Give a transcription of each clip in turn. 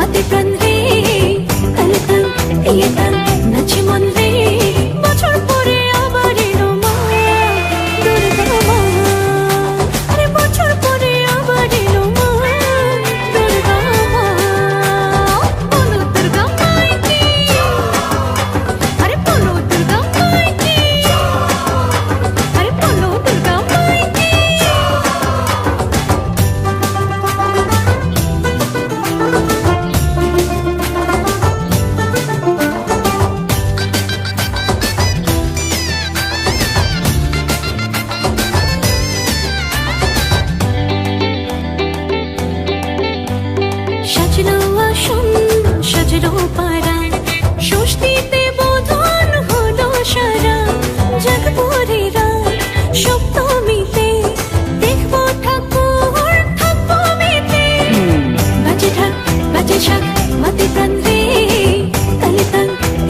متتنهي قلبا هي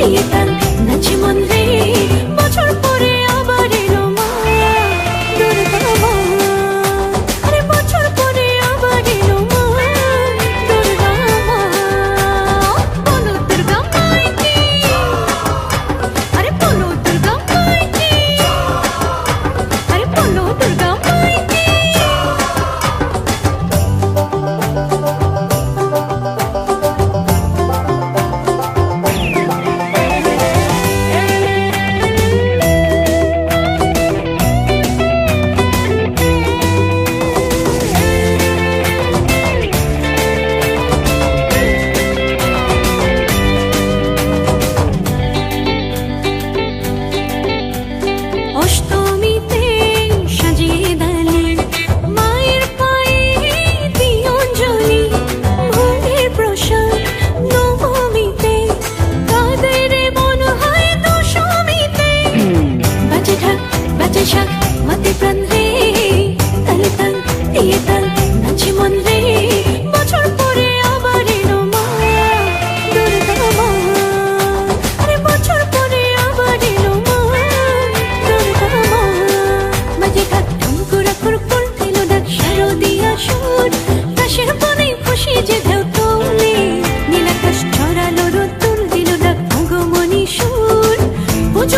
you.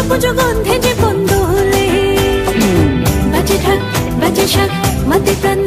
পুজো গন্ধে যে বন্ধ হলে। বাজে ঢাক বাজে শাক মাতে প্রাণ